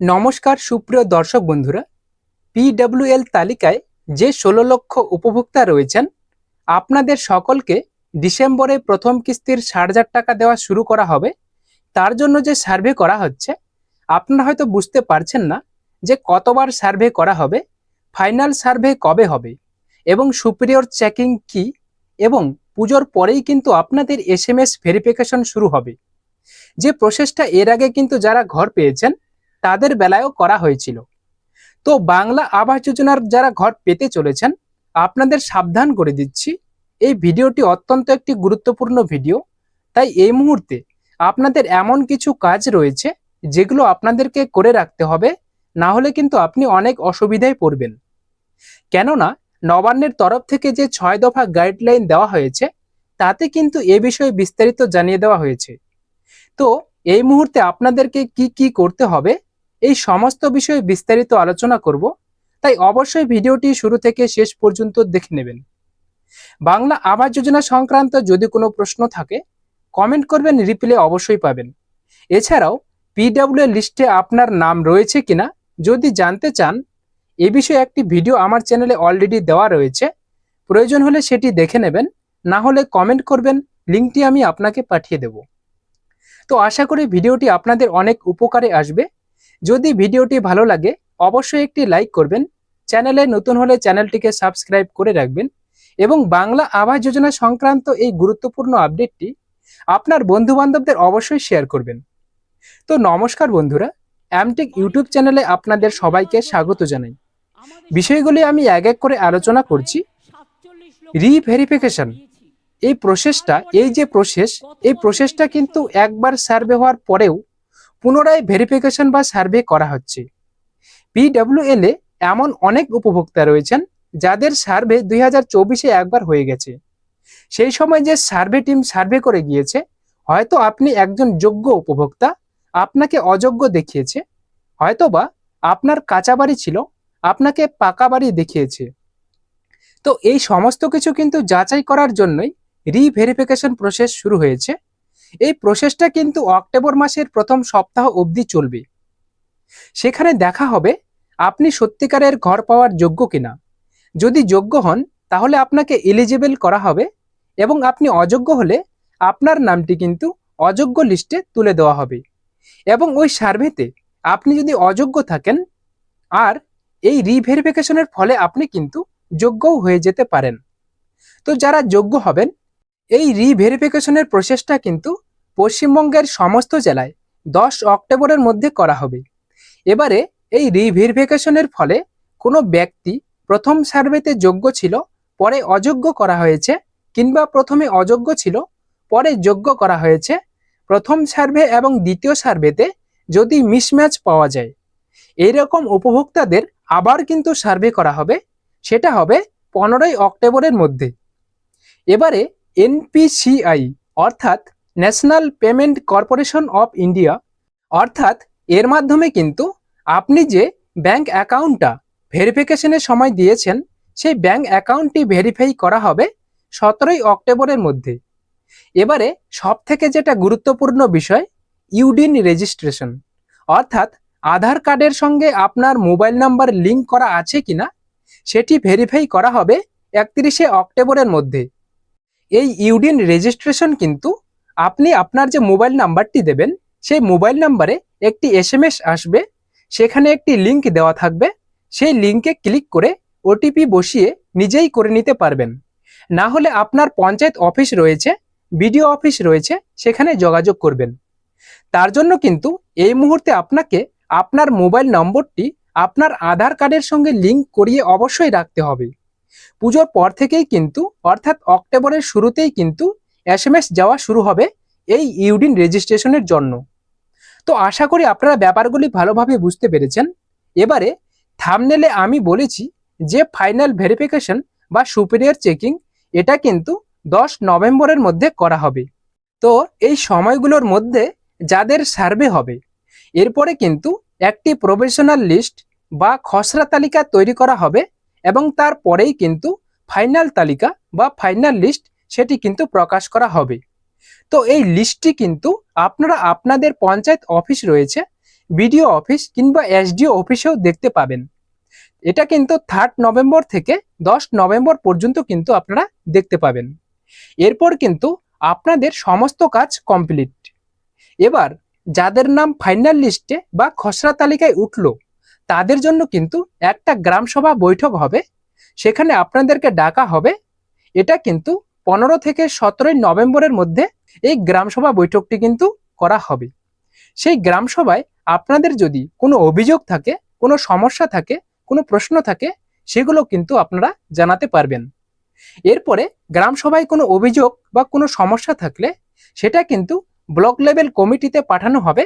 নমস্কার, সুপ্রিয় দর্শক বন্ধুরা। পিডব্লিউএল তালিকায় যে ষোলো লক্ষ উপভোক্তা রয়েছেন, আপনাদের সকলকে ডিসেম্বরে প্রথম কিস্তির ষাট হাজার টাকা দেওয়া শুরু করা হবে। তার জন্য যে সার্ভে করা হচ্ছে, আপনারা হয়তো বুঝতে পারছেন না যে কতবার সার্ভে করা হবে, ফাইনাল সার্ভে কবে হবে, এবং সুপিরিয়র চেকিং কি, এবং পুজোর পরেই কিন্তু আপনাদের এস এম এস ভেরিফিকেশন শুরু হবে। যে প্রসেসটা এর আগে কিন্তু যারা ঘর পেয়েছেন তাদের বেলায়ও করা হয়েছিল। তো বাংলা আবাস যোজনার যারা ঘর পেতে চলেছেন, আপনাদের সাবধান করে দিচ্ছি, এই ভিডিওটি অত্যন্ত একটি গুরুত্বপূর্ণ ভিডিও। তাই এই মুহূর্তে আপনাদের এমন কিছু কাজ রয়েছে, যেগুলো আপনাদেরকে করে রাখতে হবে, না হলে কিন্তু আপনি অনেক অসুবিধায় পড়বেন। কেননা, নবান্নের তরফ থেকে যে ছয় দফা গাইডলাইন দেওয়া হয়েছে, তাতে কিন্তু এ বিষয়ে বিস্তারিত জানিয়ে দেওয়া হয়েছে। তো এই মুহূর্তে আপনাদেরকে কি কি করতে হবে এই সমস্ত বিষয়ে বিস্তারিত আলোচনা করব, তাই অবশ্যই ভিডিওটি শুরু থেকে শেষ পর্যন্ত দেখে নেবেন। বাংলা আবাস যোজনা সংক্রান্ত যদি কোনো প্রশ্ন থাকে কমেন্ট করবেন রিপ্লে অবশ্যই পাবেন। এছাড়াও পিডব্লিউ লিস্টে আপনার নাম রয়েছে কিনা, যদি জানতে চান, এ বিষয়ে একটি ভিডিও আমার চ্যানেলে অলরেডি দেওয়া রয়েছে, প্রয়োজন হলে সেটি দেখে নেবেন, না হলে কমেন্ট করবেন লিঙ্কটি আমি আপনাকে পাঠিয়ে দেব। তো আশা করি ভিডিওটি আপনাদের অনেক উপকারে আসবে। যদি ভিডিওটি ভালো লাগে অবশ্যই একটি লাইক করবেন চ্যানেলে নতুন হলে চ্যানেলটিকে সাবস্ক্রাইব করে রাখবেন এবং বাংলা আবাস যোজনা সংক্রান্ত এই গুরুত্বপূর্ণ আপডেটটি আপনার বন্ধু বান্ধবদের অবশ্যই শেয়ার করবেন। তো নমস্কার বন্ধুরা অ্যামটেক ইউটিউব চ্যানেলে আপনাদের সবাইকে স্বাগত জানাই। বিষয়গুলি আমি এক এক করে আলোচনা করছি। রিভেরিফিকেশন এই প্রসেসটা এই যে প্রসেস এই প্রসেসটা কিন্তু একবার সার্ভে হওয়ার পরেও পুনরায় ভেরিফিকেশন বা সার্ভে করা হচ্ছে। পিডব্লিউএল এ এমন অনেক উপভোক্তা রয়েছেন যাদের সার্ভে দুই হাজার চব্বিশে একবার হয়ে গেছে। সেই সময় যে সার্ভে টিম সার্ভে করে গিয়েছে, হয়তো আপনি একজন যোগ্য উপভোক্তা, আপনাকে অযোগ্য দেখিয়েছে, হয়তোবা আপনার কাঁচা বাড়ি ছিল, আপনাকে পাকা বাড়ি দেখিয়েছে। তো এই সমস্ত কিছু কিন্তু যাচাই করার জন্যই রিভেরিফিকেশন প্রসেস শুরু হয়েছে। এই প্রসেসটা কিন্তু অক্টোবর মাসের প্রথম সপ্তাহ অবধি চলবে। সেখানে দেখা হবে আপনি সত্যিকারের ঘর পাওয়ার যোগ্য কিনা। যদি যোগ্য হন, তাহলে আপনাকে এলিজিবল করা হবে এবং আপনি অযোগ্য হলে আপনার নামটি কিন্তু অযোগ্য লিস্টে তুলে দেওয়া হবে। এবং ওই সার্ভেতে আপনি যদি অযোগ্য থাকেন, আর এই রিভেরিফিকেশনের ফলে আপনি কিন্তু যোগ্যও হয়ে যেতে পারেন। তো যারা যোগ্য হবেন এই রিভেরিফিকেশনের প্রসেসটা কিন্তু পশ্চিমবঙ্গের সমস্ত জেলায় দশ অক্টোবরের মধ্যে করা হবে। এবারে এই রিভেরিফিকেশনের ফলে কোনো ব্যক্তি প্রথম সার্ভেতে যোগ্য ছিল, পরে অযোগ্য করা হয়েছে, কিংবা প্রথমে অযোগ্য ছিল, পরে যোগ্য করা হয়েছে, প্রথম সার্ভে এবং দ্বিতীয় সার্ভেতে যদি মিসম্যাচ পাওয়া যায়। এইরকম উপভোক্তাদের আবার কিন্তু সার্ভে করা হবে, সেটা হবে পনেরোই অক্টোবরের মধ্যে। এবারে এনপিসিআই, অর্থাৎ National Payment Corporation of India, অর্থাৎ এর মাধ্যমে কিন্তু আপনি যে ব্যাংক অ্যাকাউন্টটা ভেরিফিকেশনের সময় দিয়েছেন, সেই ব্যাংক অ্যাকাউন্টটি ভেরিফাই করা হবে সতেরোই অক্টোবরের মধ্যে। এবারে সব থেকে যেটা গুরুত্বপূর্ণ বিষয় ইউডিন রেজিস্ট্রেশন। অর্থাৎ আধার কার্ডের সঙ্গে আপনার মোবাইল নাম্বার লিঙ্ক করা আছে কিনা, সেটি ভেরিফাই করা হবে একত্রিশে অক্টোবরের মধ্যে। এই ইউডিন রেজিস্ট্রেশন কিন্তু আপনি আপনার যে মোবাইল নাম্বারটি দেবেন, সেই মোবাইল নাম্বারে একটি এসএমএস আসবে, সেখানে একটি লিংক দেওয়া থাকবে, সেই লিংকে ক্লিক করে ওটিপি বসিয়ে নিজেই করে নিতে পারবেন। না হলে আপনার পঞ্চায়েত অফিস রয়েছে বিডিও অফিস রয়েছে, সেখানে যোগাযোগ করবেন। তার জন্য কিন্তু এই মুহূর্তে আপনাকে আপনার মোবাইল নম্বরটি আপনার আধার কার্ডের সঙ্গে লিংক করিয়ে অবশ্যই রাখতে হবে। পুজোর পর থেকেই কিন্তু, অর্থাৎ অক্টোবরের শুরুতেই কিন্তু এসএমএস যাওয়া শুরু হবে এই ইউডিন রেজিস্ট্রেশনের জন্য। তো আশা করি আপনারা ব্যাপারগুলি ভালোভাবে বুঝতে পেরেছেন। এবারে থামনেলে আমি বলেছি যে ফাইনাল ভেরিফিকেশন বা সুপিরিয়র চেকিং এটা কিন্তু দশ নভেম্বরের মধ্যে করা হবে। তো এই সময়গুলোর মধ্যে যাদের সার্ভে হবে, এরপরে কিন্তু একটি প্রফেশনাল লিস্ট বা খসড়া তালিকা তৈরি করা হবে এবং তারপরেই কিন্তু ফাইনাল তালিকা বা ফাইনাল লিস্ট সেটি কিন্তু প্রকাশ করা হবে। তো এই লিস্টটি কিন্তু আপনারা আপনাদের পঞ্চায়েত অফিস রয়েছে বিডিও অফিস কিংবা এসডিও অফিসেও দেখতে পাবেন। এটা কিন্তু থার্ড নভেম্বর থেকে দশ নভেম্বর পর্যন্ত কিন্তু আপনারা দেখতে পাবেন। এরপর কিন্তু আপনাদের সমস্ত কাজ কমপ্লিট এবার যাদের নাম ফাইনাল লিস্টে বা খসড়া তালিকায় উঠল তাদের জন্য কিন্তু একটা গ্রাম সভা বৈঠক হবে। সেখানে আপনাদেরকে ডাকা হবে। এটা কিন্তু পনেরো থেকে সতেরোই নভেম্বরের মধ্যে এই গ্রাম সভা বৈঠকটি কিন্তু করা হবে। সেই গ্রাম সভায় আপনাদের যদি কোনো অভিযোগ থাকে, কোনো সমস্যা থাকে, কোনো প্রশ্ন থাকে, সেগুলো কিন্তু আপনারা জানাতে পারবেন। এরপরে গ্রাম সভায় কোনো অভিযোগ বা কোনো সমস্যা থাকলে সেটা কিন্তু ব্লক লেভেল কমিটিতে পাঠানো হবে।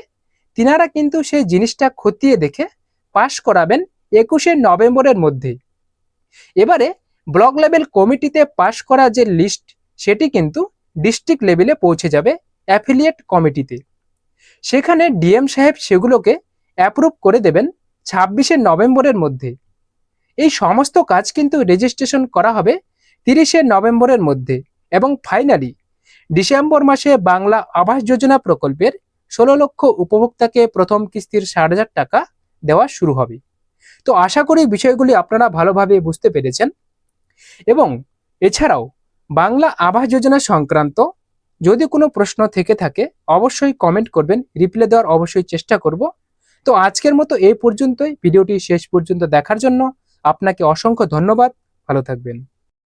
তিনারা কিন্তু সেই জিনিসটা খতিয়ে দেখে পাশ করাবেন একুশে নভেম্বরের মধ্যে। এবারে ব্লক লেভেল কমিটিতে পাশ করা যে লিস্ট, সেটি কিন্তু ডিস্ট্রিক্ট লেভেলে পৌঁছে যাবে অ্যাফিলিয়েট কমিটিতে। সেখানে ডিএম সাহেব সেগুলোকে অ্যাপ্রুভ করে দেবেন ছাব্বিশে নভেম্বরের মধ্যে। এই সমস্ত কাজ কিন্তু রেজিস্ট্রেশন করা হবে তিরিশে নভেম্বরের মধ্যে এবং ফাইনালি ডিসেম্বর মাসে বাংলা আবাস যোজনা প্রকল্পের ষোলো লক্ষ উপভোক্তাকে প্রথম কিস্তির ষাট হাজার টাকা দেওয়া শুরু হবে। তো আশা করি বিষয়গুলি আপনারা ভালোভাবে বুঝতে পেরেছেন। এবং এছাড়াও বাংলা আবাস যোজনা সংক্রান্ত যদি কোনো প্রশ্ন থেকে থাকে, অবশ্যই কমেন্ট করবেন। রিপ্লাই দেওয়ার অবশ্যই চেষ্টা করব। তো আজকের মতো এই পর্যন্তই। ভিডিওটি শেষ পর্যন্ত দেখার জন্য আপনাকে অসংখ্য ধন্যবাদ। ভালো থাকবেন।